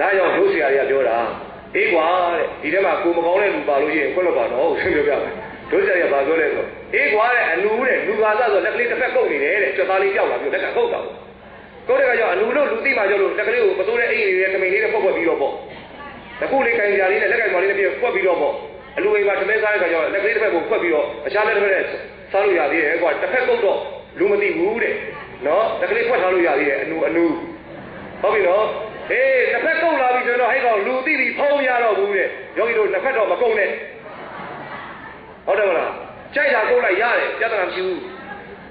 ဒါကြောင့်တို့ဆရာတွေကပြောတာအေးကွာတဲ့ဒီထဲမှာကိုမကောင်းတဲ့လူပါလို့ရှိရင်ခွက်လို့ပါတော့ဆင်းပြောပြမယ်တို့ဆရာတွေကဘာပြောလဲဆိုအေးကွာတဲ့အနူတဲ့လူပါသဆိုလက်ကလေးတစ်ဖက်ကုတ်နေတယ်တဲ့ကြွသားလေးကြောက်လာပြီးလက်ကကုတ်တာပေါ့ကိုယ်တကကြောင့်အနူလို့လူသိမှကြောက်လို့လက်ကလေးကိုမစိုးတဲ့အိမ်လေးနဲ့ကမိန်လေးနဲ့ပုတ်ပုတ်ပြီးတော့ပေါ့တခုလေးကင်ကြလေးနဲ့လက်ကင်မလေးနဲ့ပြီးပွက်ပြီးတော့ပေါ့အလူအိမ်မှာသမင်းစားတဲ့ခါကျတော့လက်ကလေးတစ်ဖက်ကိုပွက်ပြီးတော့အခြားလက်တစ်ဖက်နဲ့စားလို့ရသေးတယ်ကွာတစ်ဖက်ကုတ်တော့လူမသိဘူးတဲ့နော်လက်ကလေးဖွက်ထားလို့ရသေးတယ်အနူအနူဟုတ်ပြီနော် အေးတစ်ဖက်ကုတ်လာပြီဆိုတော့ဟဲ့ကောင်လူသိပြီဖုံးရတော့ဘူးတဲ့ယောဂီတို့တစ်ဖက်တော့မကုတ်နဲ့ဟုတ်တယ်မလားကြိုက်တာကုတ်လိုက်ရတယ်ပြဿနာမရှိဘူး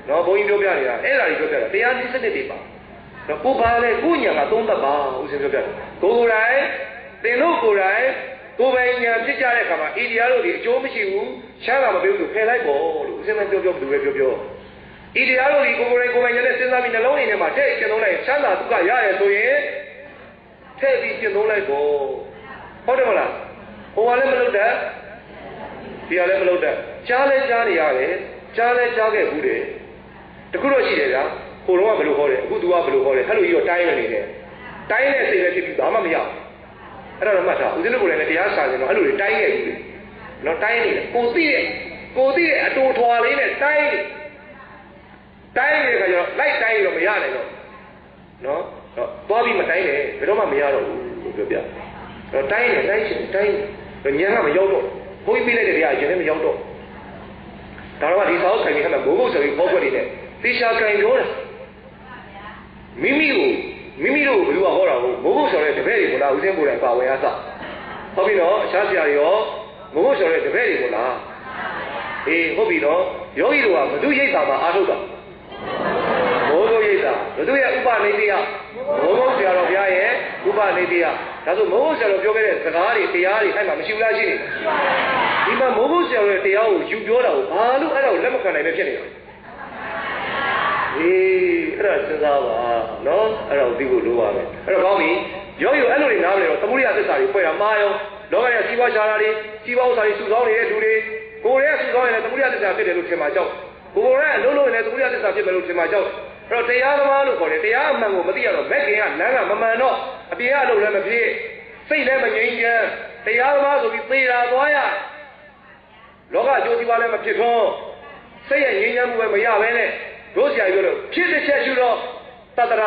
နော်ဘုန်းကြီးပြောပြနေတာအဲ့ဒါကြီးပြောပြတာတရားစနစ်တွေပါတော့ကိုပါလေကိုညာကသုံးသက်ပါဦးစင်ပြောပြတယ်ကိုယ်တိုင်သင်တို့ကိုယ်တိုင်ကိုယ်ပိုင်ညာဖြစ်ကြတဲ့အခါမှာအိဒီယာတို့ဒီအကျိုးမရှိဘူးချမ်းသာမပေးဘူးဆိုဖယ်လိုက်ပေါ့လို့ဦးစင်မပြောပြောဘယ်လိုပဲပြောပြောဣတရားတို့ဒီကိုယ်ကိုယ်ကိုယ်ပိုင်ညာနဲ့စဉ်းစားပြီးနှလုံးအိမ်ထဲမှာတဲ့ကျင့်သုံးလိုက်ချမ်းသာဒုက္ခရရဆိုရင် ထည့်ပြီးကျင့်သုံးလိုက်ပေါ့ဟုတ်တယ်မလားဟိုကလည်းမလုပ်တတ်ဒီကလည်းမလုပ်တတ်ကြားလဲကြားနေရတယ်ကြားလဲကြားခဲ့ဘူးတယ်တခုတော့ရှိတယ်ဗျာဟိုတော့ကဘယ်လိုဟောတယ်အခု तू ကဘယ်လိုဟောတယ်ဟဲ့လိုကြီးတော့တိုင်းနေတယ်တိုင်းတဲ့စိတ်ပဲဖြစ်ပြီးဘာမှမရဘူးအဲ့ဒါတော့မှတ်ထားဦးဇင်းတို့ကိုယ်လည်းတရားစာရင်တော့အဲ့လိုတွေတိုင်းခဲ့ဘူးလေနော်တိုင်းနေတယ်ကိုသိရဲ့ကိုသိရဲ့အတူထွာလေးနဲ့တိုင်းနေတိုင်းနေတဲ့ခါကျတော့လိုက်တိုင်းတော့မရနိုင်တော့နော် တော့သွားပြီးမတိုင်းနဲ့ဘယ်တော့မှမရတော့ဘူးလို့ပြောပြတော့တိုင်းနေတိုင်းရှင်တိုင်းတော့ညံကမရောက်တော့ဘုန်းကြီးပြလိုက်တဲ့တရားရင်လည်းမရောက်တော့ဒါတော့ဒီစာအုပ်ခိုင်ပြီးခါမှာဘိုးဘုတ်ဆိုပြီးပေါက်ွက်နေတဲ့သေချာကင်ပြောတာမိမိကိုမိမိတို့ဘယ်လိုဟောတာဟုတ်ဘိုးဘုတ်ဆိုတဲ့တပည့်တွေကိုလားဦးစင်းကိုယ်တိုင်ပါဝင်အားစဟုတ်ပြီနော်အခြားဆရာတွေရောဘိုးဘုတ်ဆိုတဲ့တပည့်တွေကိုလားအေးဟုတ်ပြီနော်ယောဂီတို့ကဘု து ရိတ်တာမှာအားထုတ်တာဘိုး ဘုတ်ရိတ်တာဘု து ရဲ့ဥပနိတိယဘိုးဘုတ်ဆရာတော်ဘုရားရဲ့ဥပနိတိယဒါဆိုမိုးဘုတ်ဆရာတော်ပြောခဲ့တဲ့စကားတွေတရားတွေအဲ့မှာမရှိဘူးလားရှိနေဒီမှာမိုးဘုတ်ဆရာတော်ရဲ့တရားကိုယူပြောတာကိုဘာလို့အဲ့ဒါကိုလက်မခံနိုင်ပဲဖြစ်နေတာအေးအဲ့ဒါစဉ်းစားပါနော်အဲ့ဒါကိုသိဖို့လိုပါပဲအဲ့တော့ကောင်းပြီယောဂီတို့အဲ့လိုတွေနားမလဲတော့သမုဒိယသစ္စာတွေဖွဲ့တာမှားရောလောကရဲ့စီးပွားရှားတာတွေစီးပွားဥစ္စာတွေစုဆောင်းနေတဲ့လူတွေကိုယ်ရဲ့စုဆောင်းနေတဲ့သမုဒိယသစ္စာဖြစ်တယ်လို့ထင်မှာကြောက်ကိုယ်ရဲ့အလုံးလုံးနဲ့သမုဒိယသစ္စာဖြစ်မယ်လို့ထင်မှာကြောက်အဲ့ တော့တရားသမားလို့ခေါ်တယ်တရားအမှန်ကိုမသိရတော့မက်ကင်ကလမ်းကမမှန်တော့အပြင်ကအလုပ်လည်းမဖြစ်စိတ်လည်းမငြိမ်းချမ်းတရားသမားဆိုပြီးသေတာသွားရလောကအကျိုးစီးပွားလည်းမဖြစ်တော့စိတ်ရဲ့ငြိမ်းချမ်းမှုပဲမရဘဲနဲ့တို့ဆရာပြောလို့ဖြစ်တစ်ချက်ရှုတော့တတရ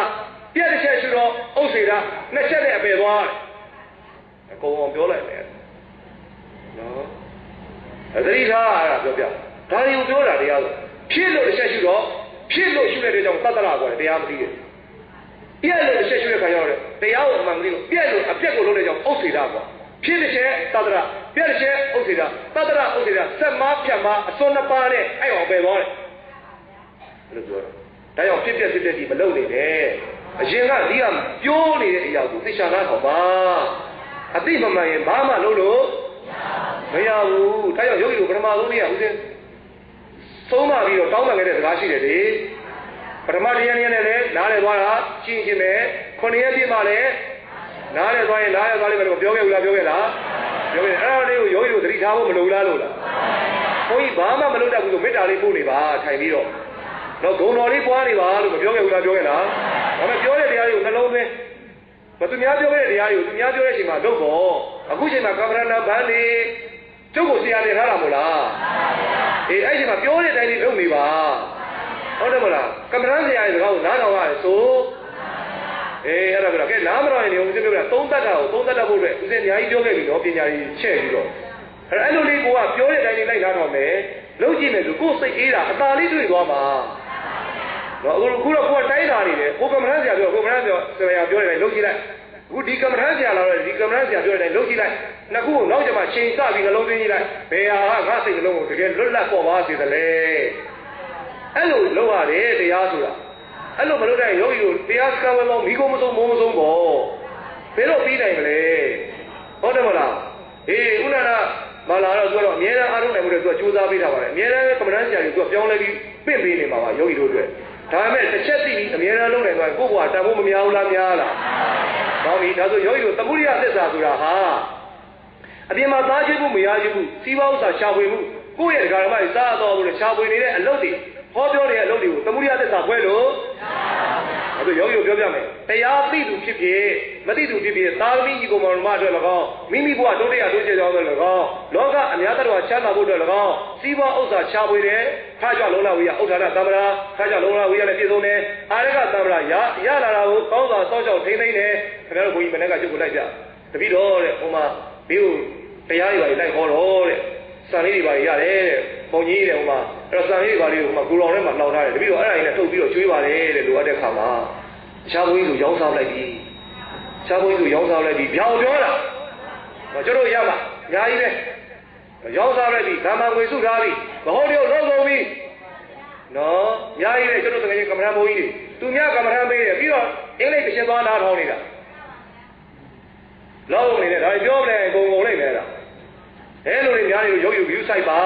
ပြက်တစ်ချက်ရှုတော့ဥစ္စေတာနှစ်ချက်နဲ့အပယ်သွားတယ်အကုန်အောင်ပြောလိုက်မယ်နော်အသတိထားအဲ့ဒါပြောပြဒါတွေကိုပြောတာတရားဆိုဖြစ်လို့တစ်ချက်ရှုတော့ ဖြစ်လို့ရှုတဲ့တဲ့ကြောင့်တတရကွာတရားမသိတယ်ပြက်လို့တစ်ချက်ရှုတဲ့ခါရောက်တယ်တရားကိုအမှန်မသိလို့ပြက်လို့အပြက်ကိုလုပ်တဲ့ကြောင့်ဥစ္စေတာကွာဖြစ်တစ်ချက်တတရပြက်တစ်ချက်ဥစ္စေတာတတရဥစ္စေတာဆက်မဖြတ်မအစွန်းနှစ်ပါးနဲ့အဲ့အောင်ပယ်သွားတယ်လို့ပြောတာဒါကြောင့်ဖြစ်ပြဖြစ်ပြဒီမလုပ်နေနဲ့အရင်ကဒီကပြောနေတဲ့အရာကိုသိချာနာတော့ပါအတိမမှန်ရင်ဘာမှလုပ်လို့မရဘူးဒါကြောင့်ယောဂီတို့ပထမဆုံးနေ့ကဦးစင်း သုံးပါပြီးတော့တောင်းပန်ခဲ့တဲ့စကားရှိတယ်လေပထမတရားနည်းနဲ့လည်းနားလည်သွားတာရှင်းရှင်းပဲခုနှစ်ရက်ပြည့်မှလည်းနားလည်သွားရင်နားလည်သွားလိမ့်မယ်လို့ပြောခဲ့ဘူးလားပြောခဲ့လားပြောခဲ့အဲ့ဒါလေးကိုယောဂီတို့သတိထားဖို့မလိုလားလို့လားဘုန်းကြီးဘာမှမလုပ်တတ်ဘူးဆိုမေတ္တာလေးပို့နေပါထိုင်ပြီးတော့တော့ဂုံတော်လေးပွားနေပါလို့မပြောခဲ့ဘူးလားပြောခဲ့လားဒါပေမဲ့ပြောတဲ့တရားတွေကိုနှလုံးသွင်းမသူများပြောခဲ့တဲ့တရားတွေကိုသူများပြောတဲ့အချိန်မှာလုပ်ပေါ့အခုချိန်မှာကမ္မရဏဘန်းနေကျုပ်ကိုဆရာတင်ထားတာမို့လား အေးအဲ့ချိန်မှာပြောတဲ့အတိုင်းလေးလုပ်နေပါဟုတ်တယ်မလားကမ္မရဏဆရာရဲ့စကားကိုနားထောင်ရတယ်ဆိုအေးအဲ့ဒါပြောကဲနားမတော်ရင်လည်းဦးဇင်းပြောတာသုံးတတ်တာကိုသုံးတတ်တတ်ဖို့အတွက်ဦးဇင်းအများကြီးပြောခဲ့ပြီနော်ပညာကြီးချဲ့ပြီးတော့အဲ့အဲ့လိုလေးကိုကပြောတဲ့အတိုင်းလေးလိုက်နားထောင်မယ်လုပ်ကြည့်မယ်ဆိုကိုယ်စိတ်အေးတာအသာလေးတွေ့သွားမှာနော်အခုခုတော့ကိုယ်တိုင်းတာနေတယ်ကိုကမ္မထဆရာပြောကိုကမ္မထဆရာဆရာပြောတယ်လုံးကြည့်လိုက်အ ခုဒီကမ္မထဆရာလာတော့ဒီကမ္မထဆရာပြောတယ်လုံးကြည့်လိုက်နှစ်ခုကိုနောက်ကျမှချိန်စပြီးနှလုံးသွင်းကြည့်လိုက်ဘယ်ဟာကငါစိတ်နှလုံးကိုတကယ်လွတ်လပ်ပေါ်ပါစေသလဲအဲ့လိုလုပ်ရတယ်တရားဆိုတာအဲ့လိုမလုပ်တဲ့ယောဂီတို့တရားစကားဝဲပေါင်းမိကိုမဆုံးမိုးမဆုံးပေါ့ဘယ်တော့ပြီးနိုင်မလဲဟုတ်တယ်မလားအေးဥနာနာမလာတော့သူကတော့အမြဲတမ်းအားထုတ်နိုင်မှုတွေသူကကြိုးစားပေးတာပါလေအမြဲတမ်းကမ္မဋ္ဌာန်းဆရာကြီးသူကပြောင်းလဲပြီးပင့်ပေးနေမှာပါယောဂီတို့အတွက်ဒါပေမဲ့တစ်ချက်သိပြီးအမြဲတမ်းလုပ်နိုင်သွားရင်ကိုယ့်ဘဝတန်ဖို့မများဘူးလားများလား ကောင်းပြီဒါဆိုယောဂီတို့သမုဒိယသစ္စာဆိုတာဟာအပြင်မှာသားချေမှုမရချေမှုစီးပွားဥစ္စာရှာဖွေမှုကိုယ့်ရဲ့ဓမ္မတွေစားတော်မှုနဲ့ရှာဖွေနေတဲ့အလုပ်တွေဟောပြောနေတဲ့အလုပ်တွေကိုသမုဒိယသစ္စာခွဲလို့မအခုယောဂီတို့ပြောပြမယ်တရားသိသူဖြစ်ဖြစ်မသိသူဖြစ်ဖြစ်သာသမီကြီးကိုမောင်မအတွက်၎င်းမိမိဘဝတိုးတက်ရတိုးကျကြောင်းအတွက်၎င်းလောကအများတတော်ချမ်းသာဖို့အတွက်၎င်းစီးပွားဥစ္စာရှားပွေတယ်ခါကြလုံးလာဝိယဥထာဏသမ္မာခါကြလုံးလာဝိယနဲ့ပြည့်စုံတယ်အာရကသမ္မာရရလာတာကိုကောင်းစွာစောင့်ရှောက်ထိန်းသိမ်းတယ် ခင်ဗျားတို့ဘုန်းကြီးမနေ့ကကျုပ်ကိုလိုက်ပြတပည့်တော်တဲ့ဟိုမှာဘေးကိုတရားတွေပါလိုက်ဟောတော့တဲ့စံလေးတွေပါရတယ်တဲ့ပုံကြီးတဲ့ဟိုမှာအဲ့တော့စံလေးတွေပါလေးဟိုမှာကိုတော်ထဲမှာလှောင်ထားတယ်တပည့်တော်အဲ့ဒါကြီးနဲ့ထုတ်ပြီးတော့ကျွေးပါတယ်တဲ့လိုအပ်တဲ့ခါမှာတခြားဘုန်းကြီးတို့ရောင်းစားလိုက်ပြီတခြားဘုန်းကြီးတို့ရောင်းစားလိုက်ပြီပြောင်းပြောတာကျွန်တော်ရမှာအများကြီးပဲရောင်းစားလိုက်ပြီဓမ္မငွေစုထားပြီမဟုတ်တော့လုံးကုန်ပြီနော်အများကြီးပဲကျွန်တော်တကယ်ကမ္မထဘုန်းကြီးတွေသူများကမ္မထပေးတယ်ပြီးတော့အင်္ဂလိပ်တစ်ချက်သွားနားထောင်နေတာ လောက်နေတယ်ဒါပြောမလဲအကုန်ကုန်လိုက်မယ်လားအဲလိုတွေများနေလို့ရုပ်ယူ view site ပါ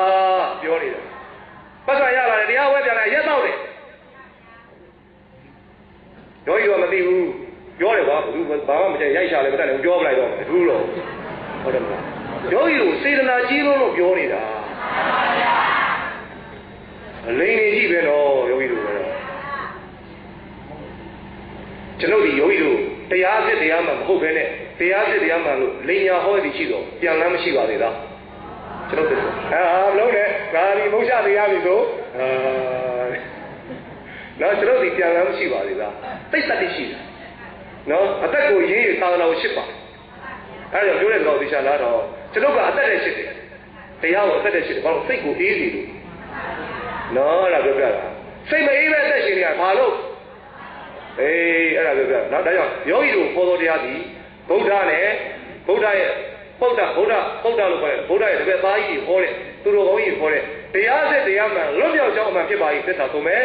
ပြောနေတာပတ်စံရလာတယ်တရားဝဲပြန်လာရက်တော့တယ်ယောဂီကမသိဘူးပြောတယ်ကွာဘူးဘာမှမကြိုက်ရိုက်ချလည်းမတတ်လည်းပြောပလိုက်တော့အထူးတော့ဟုတ်တယ်မလားယောဂီကိုစေတနာကြီးလို့လို့ပြောနေတာအလိန်နေကြီးပဲတော့ယောဂီတို့ကတော့ကျွန်ုပ်ဒီယောဂီတို့တရားစစ်တရားမှမဟုတ်ဘဲနဲ့ တရားစစ်တရားမှလို့လိန်ညာဟောသည်ရှိတော့ပြန်လမ်းမရှိပါသေးလားကျွန်တော်တို့အာမလုံးနဲ့ငါဒီမုတ်ချတရားပြီဆိုအာနော်ကျွန်တော်ဒီပြန်လမ်းမရှိပါသေးလားသိတတ်တိရှိတယ်နော်အသက်ကိုရေးရသာသနာကိုရှစ်ပါအဲဒါကြောင့်ပြောတဲ့ကောင်ဒီချာလားတော့ကျွန်တော်ကအသက်နဲ့ရှစ်တယ်တရားကိုအသက်နဲ့ရှစ်တယ်ဘာလို့စိတ်ကိုအေးစီလို့နော်အဲ့ဒါပြောပြတာစိတ်မအေးပဲအသက်ရှင်နေတာဘာလို့အေးအဲ့ဒါပြောပြနော်ဒါကြောင့်ယောဂီတို့ပေါ်တော်တရားဒီ ဗုဒ္ဓနဲ့ဗုဒ္ဓရဲ့ပုဒ္ဓဗုဒ္ဓပုဒ္ဓလို့ခေါ်တယ်ဗုဒ္ဓရဲ့တပည့်သားကြီးဟောတဲ့သူတို့ကောင်းကြီးဟောတဲ့တရားစစ်တရားမှန်လွတ်မြောက်ကြောင်းအမှန်ဖြစ်ပါ၏သစ္စာဆုံးမယ်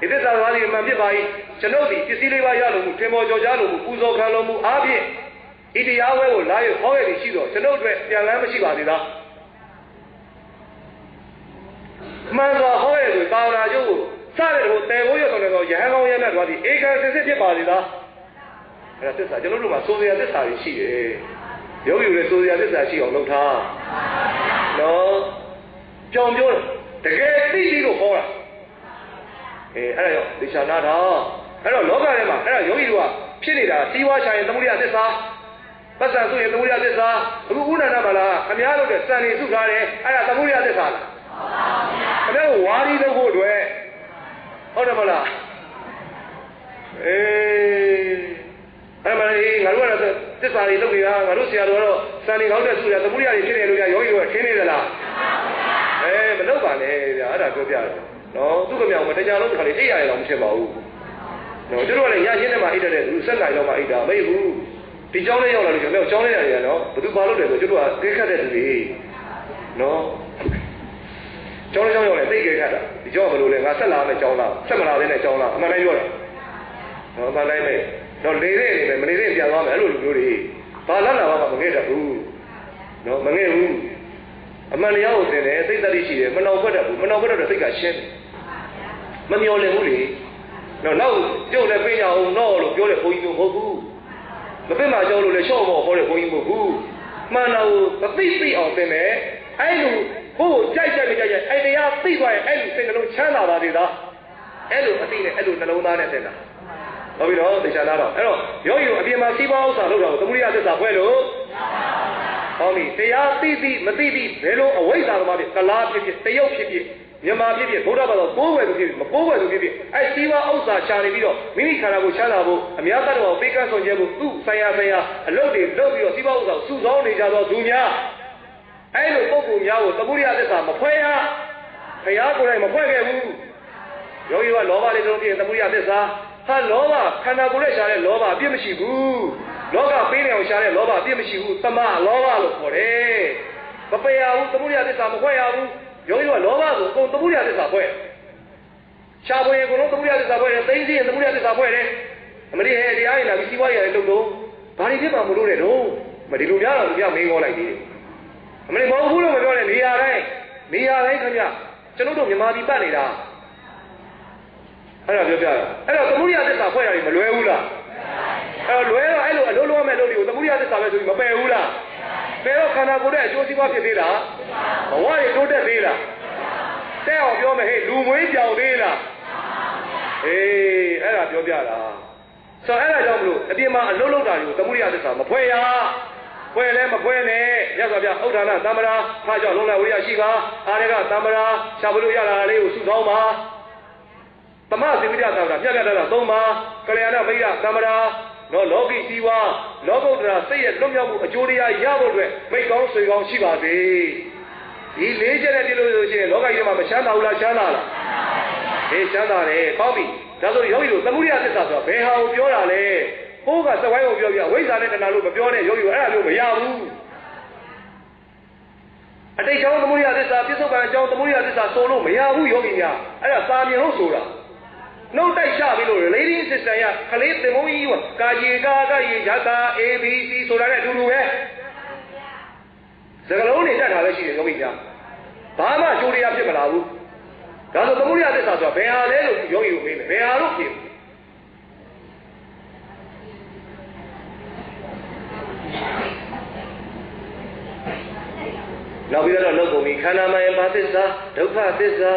ဒီသစ္စာသားကြီးအမှန်ဖြစ်ပါ၏ကျွန်ုပ်ဒီပစ္စည်းလေးပါးရလို့မူထင်ပေါ်ကြော်ကြားလို့မူပူဇော်ခံလို့မူအားဖြင့်ဤတရားဝဲကိုလာရဟောရည်ရှိတော့ကျွန်ုပ်အတွက်ပြန်လန်းမရှိပါသေးလားမှန်စွာဟောရည်ဆိုတာဝနာကျုပ်ကိုစတဲ့ဟိုတေဖို့ရဆိုတော့ရဟန်းကောင်းရတဲ့သွားပြီးဧကံစစ်စစ်ဖြစ်ပါသေးလား အဲ့ဒါသစ္စာကျွန်တော်တို့မှာစိုးစရာသစ္စာတွေရှိတယ်ယောဂီတွေလည်းစိုးစရာသစ္စာရှိအောင်လုပ်ထားနော်ကြောင်ပြောတယ်တကယ်သိပြီးလို့ဟောတာအဲအဲ့ဒါရောဒေရှာနာတော့အဲ့တော့လောကထဲမှာအဲ့ဒါယောဂီတို့ကဖြစ်နေတာစီးပွားရှာရင်သမုဒိယသစ္စာပတ်စံစုရင်သမုဒိယသစ္စာအခုဥဒ္ဒနာမလားခမည်းတော်တဲ့စံနေစုထားတယ်အဲ့ဒါသမုဒိယသစ္စာလားခမည်းတော်ဝါရီလုပ်ဖို့အတွက်ဟုတ်တယ်မလားအေးအဲ့မလေး ငါတို့ကတော့သစ္စာတွေလုပ်နေတာငါတို့ဆရာတော်ကတော့စံနေကောင်းတဲ့စုရသမုဒိယတွေဖြစ်နေလို့ကြာယောဂီတို့ကထင်းနေသလားအဲမလုပ်ပါနဲ့ဗျာအဲ့ဒါပြောပြတယ်နော်သူ့ကမြောင်မတရားလုံးတစ်ခါလေးအိပ်ရတယ်တော့မဖြစ်ပါဘူးနော်တို့ကလည်းရရှင်းနေမှာအိပ်တဲ့သူစက်နိုင်တော့မှအိပ်တာမေ့ဘူးဒီเจ้าလေးရောက်လာလို့ကျွန်တော်เจ้าလေးရတယ်နော်ဘသူဘာလုပ်တယ်ဆိုတို့ကသိခတ်တဲ့သူတွေနော်เจ้าလေးเจ้าရောက်လဲသိကြခတ်တာဒီเจ้าကဘယ်လိုလဲငါဆက်လာမယ်เจ้าလားဆက်မလာသေးနဲ့เจ้าလားအမှန်တိုင်းပြောတာနော်အမှန်တိုင်းပဲ တော့လေတဲ့နေမယ်မနေတဲ့ပြန်သွားမယ်အဲ့လိုလူမျိုးတွေဘာလာလာမှမငဲ့တတ်ဘူးနော်မငဲ့ဘူးအမှန်တရားကိုသင်တယ်စိတ်တတိရှိတယ်မနှောင်ဖွက်တတ်ဘူးမနှောင်ဖွက်တော့စိတ်ကရှင်းတယ်မမျောလင်ဘူးလေနော်နောက်ပြုတ်လည်းပြညာအောင်တော့လို့ပြောတဲ့ဘုန်းကြီးမျိုးမဟုတ်ဘူးမပြစ်မှာကြောက်လို့လည်းရှော့မော်ဟောတဲ့ဘုန်းကြီးမဟုတ်ဘူးမှန်တာကိုမသိသိအောင်သင်မယ်အဲ့လိုဘို့ကြိုက်ကြိုက်ကြိုက်ကြိုက်အဲ့တရားသိသွားရင်အဲ့လိုစိတ်နှလုံးချမ်းသာပါသေးသားအဲ့လိုအသိနဲ့အဲ့လိုနှလုံးသားနဲ့သင်တာ ဟုတ်ပြီနော်တရားနာတော့အဲ့တော့ယောဂီတို့အပြင်မှာစီးပွားဥစ္စာလုပ်တာကိုသမုဒိယသစ္စာဖွဲလို့ဟောပြီတရားသိသိမသိသိဘယ်လိုအဝိဇ္ဇာသမားဖြစ်ကလားဖြစ်ဖြစ်တရုတ်ဖြစ်ဖြစ်မြန်မာဖြစ်ဖြစ်ဗုဒ္ဓဘာသာကိုးဝယ်သူဖြစ်ဖြစ်မကိုးဝယ်သူဖြစ်ဖြစ်အဲစီးပွားဥစ္စာရှာနေပြီးတော့မိမိခန္ဓာကိုချမ်းသာဖို့အများသတ္တဝါကိုပေးကမ်းဆောင်ခြင်းဖို့သူ့ဆိုင်ရာဆိုင်ရာအလုပ်တွေလုပ်ပြီးတော့စီးပွားဥစ္စာကိုစုဆောင်းနေကြတော့သူများအဲလိုပုဂ္ဂိုလ်များကိုသမုဒိယသစ္စာမဖွဲရဘုရားကိုယ်တိုင်မဖွဲခဲ့ဘူးယောဂီကလောဘလေးတုံးပြည့်သမုဒိယသစ္စာ ဟာလောဘခန္ဓာကိုယ်နဲ့ရှာတဲ့လောဘအပြစ်မရှိဘူးလောကပေးနေအောင်ရှာတဲ့လောဘအပြစ်မရှိဘူးတမလောဘလို့ခေါ်တယ်မပယ်ရဘူးသမုဒိယသစ္စာမခွဲရဘူးယောဂီကလောဘကိုအကုန်သမုဒိယသစ္စာခွဲရှားပွေအကုန်လုံးသမုဒိယသစ္စာခွဲတယ်သိသိရင်သမုဒိယသစ္စာခွဲတယ်အမရိဟဲတရားရင်လာပြီးစီးပွားရေးလည်းလုပ်တော့ဘာတွေဖြစ်မှမလို့တဲ့တော့မဒီလိုများတော့လူပြမင်းကောလိုက်သေးတယ်အမရိမဟုတ်ဘူးလို့မပြောနဲ့နေရာတိုင်းနေရာတိုင်းခင်ဗျကျွန်တော်တို့မြန်မာပြည်ပတ်နေတာ အဲ့ဒါပြောပြရအဲ့တော့သမုဒိယသစ္စာဖွဲ့ရတယ်မလွဲဘူးလားအဲ့တော့လွဲတော့အဲ့လိုအလုံးလုံးမဲ့လို့တွေကိုသမုဒိယသစ္စာပဲဆိုပြီးမပယ်ဘူးလားပယ်တော့ခန္ဓာကိုယ်ရဲ့အကျိုးစီးပွားဖြစ်သေးလားဘဝတွေတိုးတက်သေးလားတဲ့အောင်ပြောမယ်ဟေးလူမွေးပြောင်သေးလားအေးအဲ့ဒါပြောပြတာဆိုတော့အဲ့ဒါကြောင့်မလို့အပြင်မှာအလုံးလုံးတာတွေကိုသမုဒိယသစ္စာမဖွဲရဖွဲလဲမဖွဲနဲ့ရသော်ဗျဥဒ္ဒါနသမ္မာဖာကြောင့်လုံးလိုက်ဝိရိယရှိကအာရကသမ္မာရှာဘလို့ရတာလေးကိုစုဆောင်းပါ သမသီဝိဒသမ္မာပြတ်ပြတ်တာသုံးပါကလျာဏမိတ်သမ္မာနော်လောကီစီဝါလောကုတ္တရာစိတ်ရဲ့လွတ်မြောက်မှုအကျိုးတရားရဖို့အတွက်မိတ်ကောင်းဆွေကောင်းရှိပါစေဒီလေးချက်နဲ့ဒီလိုဆိုရှင်လောကကြီးမှာမချမ်းသာဘူးလားချမ်းသာလားဟေးချမ်းသာတယ်ကောင်းပြီဒါဆိုယောဂီတို့သမုဒိယသစ္စာဆိုတာဘယ်ဟာကိုပြောတာလဲဟိုးကစဝိုင်းကိုပြောပြဝိဇ္ဇာနဲ့တဏှာလို့မပြောနဲ့ယောဂီတို့အဲ့ဒါမျိုးမရဘူးအတိတ်ကြောင့်သမုဒိယသစ္စာပြစ္ဆုတ်ပံအကြောင်းသမုဒိယသစ္စာဆိုလို့မရဘူးယောဂီများအဲ့ဒါစာမြင်လို့ဆိုတာ နှုတ်တိုက်ချပြီးလို့ lady sister ရခလေးသင်္ဘုန်းကြီးကကာယေကာကယေယတာ ABC ဆိုတာနဲ့အတူတူပဲစကလုံးတွေတတ်တာပဲရှိတယ်ယောဂီများဘာမှအကျိုးတရားဖြစ်မလာဘူးဒါဆိုသမုဒိယသစ္စာဆိုတာဘယ်ဟာလဲလို့ယောဂီကိုမေးမယ်ဘယ်ဟာလို့ဖြေမလဲနောက်ပြီးတော့လောက်ကုန်ပြီခန္ဓာမယပါသစ္စာဒုက္ခသစ္စာ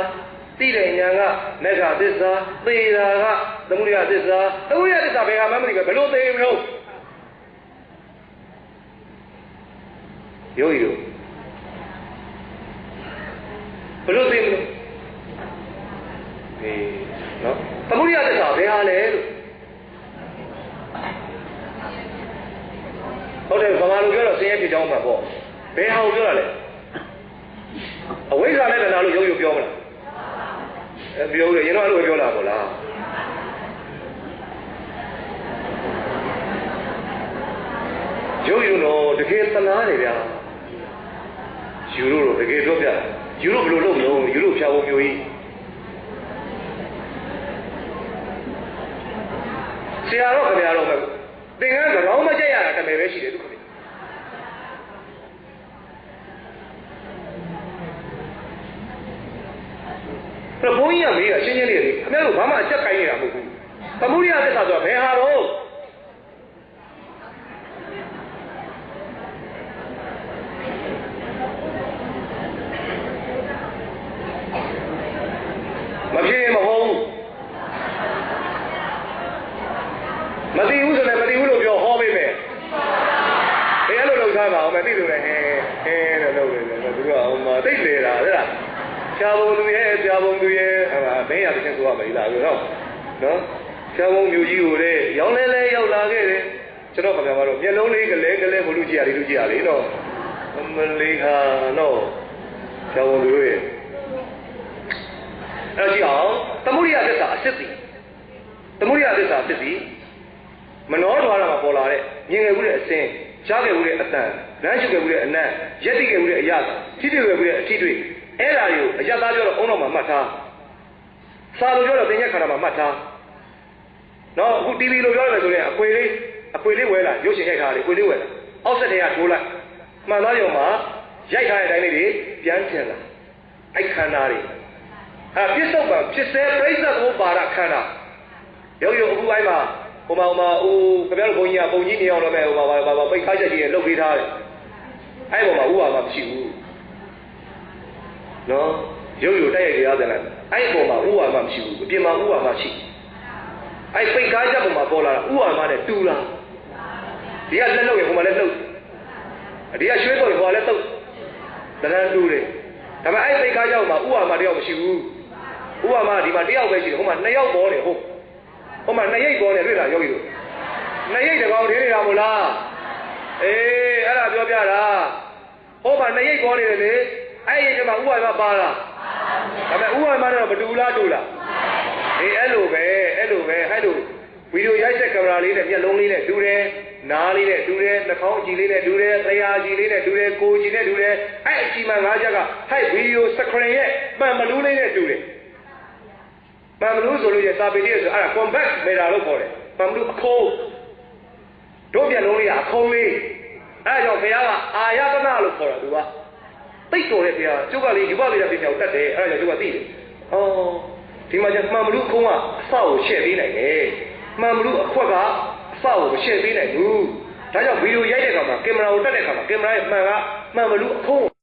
သိတဲ့ဉာဏ်ကမေဃသစ္စာသေတာကသမုဒိယသစ္စာသမုဒိယသစ္စာဘယ်ဟာမှမသိပဲဘယ်လိုသိမလို့ယောဂီတို့ဘယ်လိုသိမလို့အေးနော်သမုဒိယသစ္စာဘယ်ဟာလဲလို့ဟုတ်တယ်ဗမာလူပြောတော့ဆင်းရဲဖြစ်ကြောင်းမှာပေါ့ဘယ်ဟာကိုပြောတာလဲအဝိဇ္ဇာနဲ့တဏှာလို့ရုပ်ရုပ်ပြောမလား အဲပြောလို့ရင်တော့အဲ့လိုပြောတာပေါ့လားရုပ်ရုပ်တော့တကယ်သနာတယ်ဗျာယူလို့တော့တကယ်ပြောပြယူလို့ဘယ်လိုလုပ်မလို့ယူလို့ဖြာဖို့မျိုးကြီးဆရာတော့ခင်ဗျားတော့ပဲသင်္ကန်းကြောင်မကြက်ရတာတမယ်ပဲရှိတယ်သူခင် အဲ့ဘုန်းကြီးကမေးတာရှင်းရှင်းလေးလေခင်ဗျားတို့ဘာမှအချက်ကိုင်းနေတာမဟုတ်ဘူးသမုဒိယသစ္စာဆိုတာဘယ်ဟာတော့မဖြစ်ရင်မဟုတ်ဘူးမသိဘူးဆိုလည်းမသိဘူးလို့ပြောဟောပေးမယ်ဘယ်လိုလုပ်ထားပါအောင်မသိလို့လည်းဟဲဟဲလို့လုပ်နေတယ်သူကဟိုမှာသိလေတာတဲ့လား ဆရာဘုံသူရဲ့ဆရာဘုံသူရဲ့အဲ့ဒါမင်းရတဲ့ဆိုရမယ်လားပြောတော့နော်ဆရာဘုံမျိုးကြီးကိုလေရောင်းလဲလဲရောက်လာခဲ့တယ်ကျွန်တော်ခင်ဗျားတို့မျက်လုံးလေးကလဲကလဲဘလူကြည့်ရလေးလူကြည့်ရလေးနော်အမလေးဟာနော်ဆရာဘုံသူရဲ့အဲ့ကြည့်အောင်သမုဒိယသစ္စာအစစ်စီသမုဒိယသစ္စာအစစ်စီမနောထွားတာမှာပေါ်လာတဲ့မြင်ငယ်မှုတဲ့အစင်းကြားငယ်မှုတဲ့အတန်လမ်းရှုငယ်မှုတဲ့အနံ့ရက်တိငယ်မှုတဲ့အရာထိတွေ့ငယ်မှုတဲ့အထိတွေ့ အဲ့ဒါတွေကိုအရသားပြောတော့အုံတော်မှာမှတ်ထားစာလိုပြောတော့သင်္ကြန်ခန္ဓာမှာမှတ်ထားနော်အခု TV လိုပြောရမယ်ဆိုရင်အခွေလေးအခွေလေးဝဲလာရုပ်ရှင်ရိုက်ထားတယ်အခွေလေးဝဲလာအောက်ဆက်တွေကထိုးလိုက်မှန်သားရုံမှာရိုက်ထားတဲ့အတိုင်းလေးတွေပြန်ကျင်လာအဲ့ခန္ဓာတွေအဲပြစ္ဆုတ်ကဖြစ်စေပြိဿဘုပါရခန္ဓာရုပ်ရုပ်အခုပိုင်းမှာဟိုမှာဟိုမှာအိုးခင်ဗျားတို့ဘုန်းကြီးကပုံကြီးနေအောင်လုပ်မယ်ဟိုမှာဘာဘာပိတ်ခါချက်ကြီးနဲ့လှုပ်ပေးထားတယ်အဲ့ပေါ်မှာဥပါမှာမရှိဘူး နော်ရုပ်ရုပ်တိုက်ရိုက်ကြားတယ်လားအဲ့ပေါ်မှာဥပါမှာမရှိဘူးအပြင်မှာဥပါမှာရှိအဲ့ပိတ်ခါချက်ပေါ်မှာပေါ်လာတာဥပါမှာနဲ့တူလားဒီကလက်လုပ်ရင်ဟိုမှာလည်းလှုပ်ဒီကရွှေတော့ဟိုကလည်းတုတ်တရန်တူတယ်ဒါပေမဲ့အဲ့ပိတ်ခါချက်ပေါ်မှာဥပါမှာတယောက်မရှိဘူးဥပါမှာဒီမှာတယောက်ပဲရှိတယ်ဟိုမှာနှစ်ယောက်ပေါ်တယ်ဟုတ်ဟိုမှာနှစ်ရိပ်ပေါ်တယ်တွေ့လားယောဂီတို့နှစ်ရိပ်တကောင်ထင်းနေတာမို့လားအေးအဲ့ဒါပြောပြတာဟိုမှာနှစ်ရိပ်ပေါ်နေတယ်လေ အဲ့ဒီကမှဥပါမှာပါလားဒါပေမဲ့ဥပါမှာတော့မတူလားတူလားအေးအဲ့လိုပဲအဲ့လိုပဲအဲ့လိုဗီဒီယိုရိုက်ဆက်ကင်မရာလေးနဲ့မျက်လုံးလေးနဲ့တူတယ်နားလေးနဲ့တူတယ်နှာခေါင်းကြည့်လေးနဲ့တူတယ်လျှာကြည့်လေးနဲ့တူတယ်ကိုယ်ကြည့်နဲ့တူတယ်အဲ့အကြည့်မှငါးချက်ကဟိုက်ဗီဒီယိုစကရင်ရဲ့မှန်မလူးလေးနဲ့တူတယ်ပမ်မလူဆိုလို့ရစာပေလေးဆိုအဲ့ဒါ compact mirror လို့ခေါ်တယ်ပမ်မလူအခိုးတို့ပြလုံးလေးကအခိုးလေးအဲ့ဒါကြောင့်ဘုရားကအာယတနာလို့ခေါ်တာသူက သိတော်တဲ့ဘုရားကျုပ်ကလေယူပဝိဒပညာကိုတတ်တယ်အဲ့ဒါကြောင့်ကျုပ်ကသိတယ်ဩဒီမှာကျမှန်မလူအခိုးကအဆောက်ကိုရှဲ့ပေးနိုင်တယ်မှန်မလူအခွက်ကအဆောက်ကိုမရှဲ့ပေးနိုင်ဘူးဒါကြောင့်ဗီဒီယိုရိုက်တဲ့အခါမှာကင်မရာကိုတက်တဲ့အခါမှာကင်မရာရဲ့မှန်ကမှန်မလူအခိုး